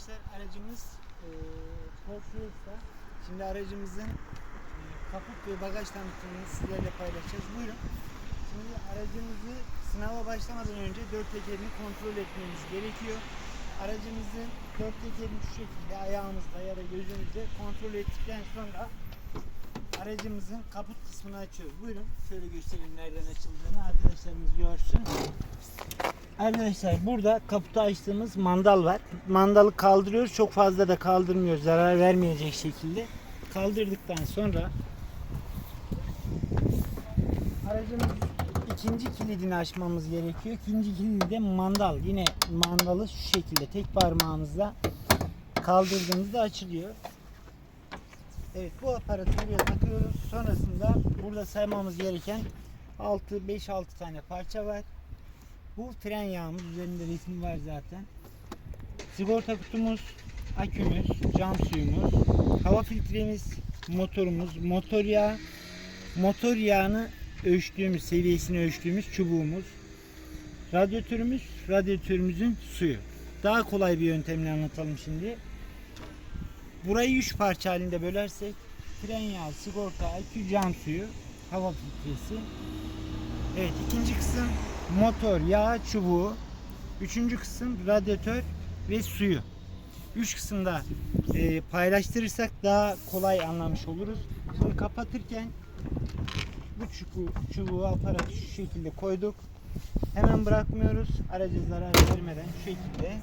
arkadaşlar aracımız e. Şimdi aracımızın e, kaput ve bagaj tanıtımını sizlerle paylaşacağız. Buyurun. Şimdi aracımızı sınava başlamadan önce dört tekerini kontrol etmemiz gerekiyor. Aracımızın dört tekerini şu şekilde ayağımızda ya da gözümüzde kontrol ettikten sonra aracımızın kaput kısmını açıyoruz. Buyurun şöyle göstereyim nereden açıldığını arkadaşlarımız görsün. Arkadaşlar burada kaputu açtığımız mandal var. Mandalı kaldırıyoruz. Çok fazla da kaldırmıyoruz. Zarar vermeyecek şekilde. Kaldırdıktan sonra aracımız ikinci kilidini açmamız gerekiyor. İkinci kilidi de mandal. Yine mandalı şu şekilde tek parmağımızla kaldırdığımızda açılıyor. Evet bu aparatı buraya takıyoruz. Sonrasında burada saymamız gereken 6 5-6 tane parça var. Bu fren yağımız üzerinde resmi var zaten. Sigorta kutumuz, akümüz, cam suyumuz, hava filtremiz, motorumuz, motor yağı, motor yağını ölçtüğümüz, seviyesini ölçtüğümüz çubuğumuz, radyatörümüz, radyatörümüzün suyu. Daha kolay bir yöntemle anlatalım şimdi. Burayı 3 parça halinde bölersek fren yağı, sigorta, akü, cam suyu, hava filtresi. Evet ikinci kısım motor, yağ çubuğu. Üçüncü kısım radyatör ve suyu. Üç kısımda e, paylaştırırsak daha kolay anlamış oluruz. Şimdi kapatırken bu çubuğu, çubuğu aparatı şu şekilde koyduk. Hemen bırakmıyoruz. Araca zarar vermeden şu şekilde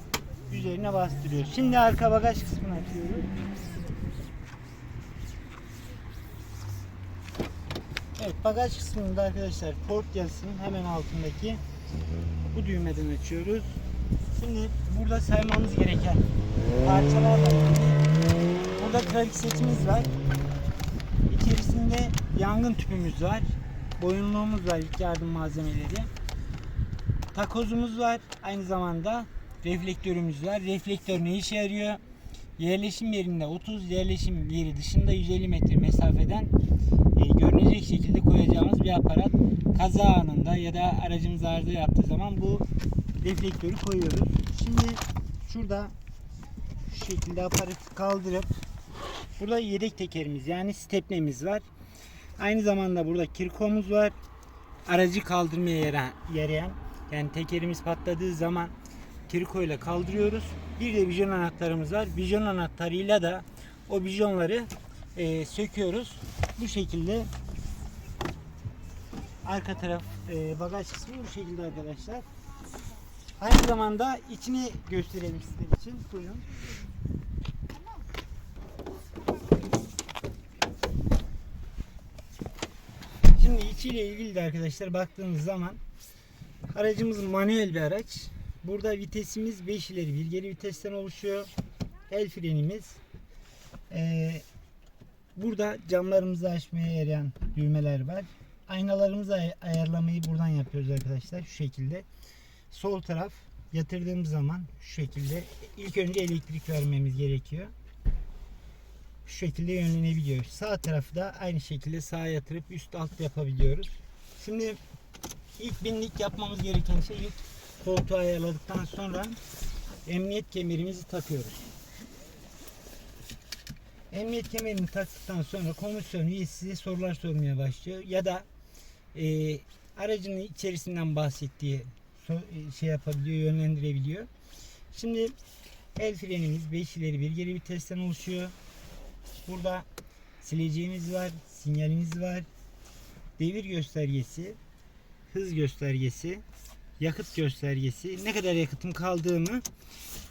üzerine bastırıyoruz. Şimdi arka bagaj kısmını açıyoruz. Evet bagaj kısmında arkadaşlar port yazısının hemen altındaki bu düğmeden açıyoruz. Şimdi burada saymamız gereken parçalar var. Burada trafik setimiz var. İçerisinde yangın tüpümüz var. Boyunluğumuz var ilk yardım malzemeleri. Takozumuz var. Aynı zamanda reflektörümüz var. Reflektör ne işe yarıyor? Yerleşim yerinde 30, yerleşim yeri dışında 150 metre mesafeden e, görünecek şekilde koyacağımız bir aparat. Kaza anında ya da aracımız arıza yaptığı zaman bu reflektörü koyuyoruz. Şimdi şurada şu şekilde aparatı kaldırıp burada yedek tekerimiz yani stepnemiz var. Aynı zamanda burada kirkomuz var. Aracı kaldırmaya yara- yarayan yani tekerimiz patladığı zaman kirko ile kaldırıyoruz. Bir de bijon anahtarımız var. Bijon anahtarıyla da o bijonları e, söküyoruz. Bu şekilde arka taraf e, bagaj kısmı bu şekilde arkadaşlar. Aynı zamanda içini gösterelim sizler için. Buyurun. Şimdi içiyle ilgili de arkadaşlar baktığımız zaman aracımız manuel bir araç. Burada vitesimiz 5 ileri bir geri vitesten oluşuyor. El frenimiz. Ee, burada camlarımızı açmaya yarayan düğmeler var. Aynalarımızı ay- ayarlamayı buradan yapıyoruz arkadaşlar. Şu şekilde. Sol taraf yatırdığımız zaman şu şekilde ilk önce elektrik vermemiz gerekiyor. Şu şekilde yönlenebiliyor. Sağ tarafı da aynı şekilde sağa yatırıp üst alt yapabiliyoruz. Şimdi ilk binlik yapmamız gereken şey ilk koltuğu ayarladıktan sonra emniyet kemerimizi takıyoruz. Emniyet kemerini taktıktan sonra komisyon üyesi size sorular sormaya başlıyor ya da e, aracının içerisinden bahsettiği e, şey yapabiliyor, yönlendirebiliyor. Şimdi el frenimiz 5 ileri bir geri vitesten oluşuyor. Burada sileceğimiz var, sinyalimiz var. Devir göstergesi, hız göstergesi, yakıt göstergesi. Ne kadar yakıtım kaldığımı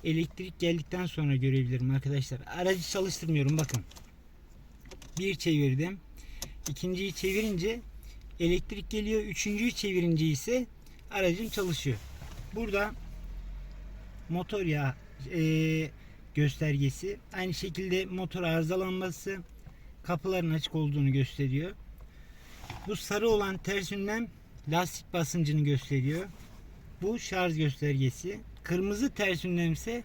elektrik geldikten sonra görebilirim arkadaşlar. Aracı çalıştırmıyorum bakın. Bir çevirdim. İkinciyi çevirince elektrik geliyor. Üçüncüyü çevirince ise aracım çalışıyor. Burada motor yağı eee, göstergesi. Aynı şekilde motor arızalanması kapıların açık olduğunu gösteriyor. Bu sarı olan ters lastik basıncını gösteriyor. Bu şarj göstergesi. Kırmızı ters ünlem ise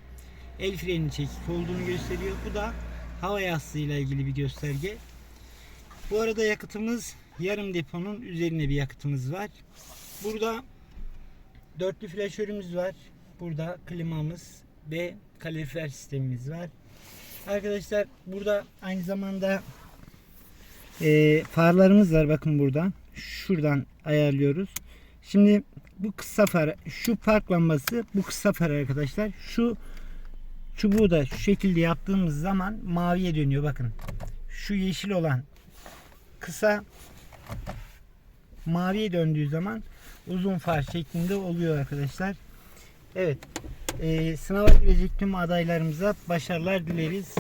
el freni çekik olduğunu gösteriyor. Bu da hava yastığıyla ilgili bir gösterge. Bu arada yakıtımız yarım deponun üzerine bir yakıtımız var. Burada dörtlü flaşörümüz var. Burada klimamız ve kalorifer sistemimiz var. Arkadaşlar burada aynı zamanda e, farlarımız var bakın burada. Şuradan ayarlıyoruz. Şimdi bu kısa far, şu park lambası bu kısa far arkadaşlar. Şu çubuğu da şu şekilde yaptığımız zaman maviye dönüyor bakın. Şu yeşil olan kısa maviye döndüğü zaman uzun far şeklinde oluyor arkadaşlar. Evet. Ee, sınava girecek tüm adaylarımıza başarılar dileriz.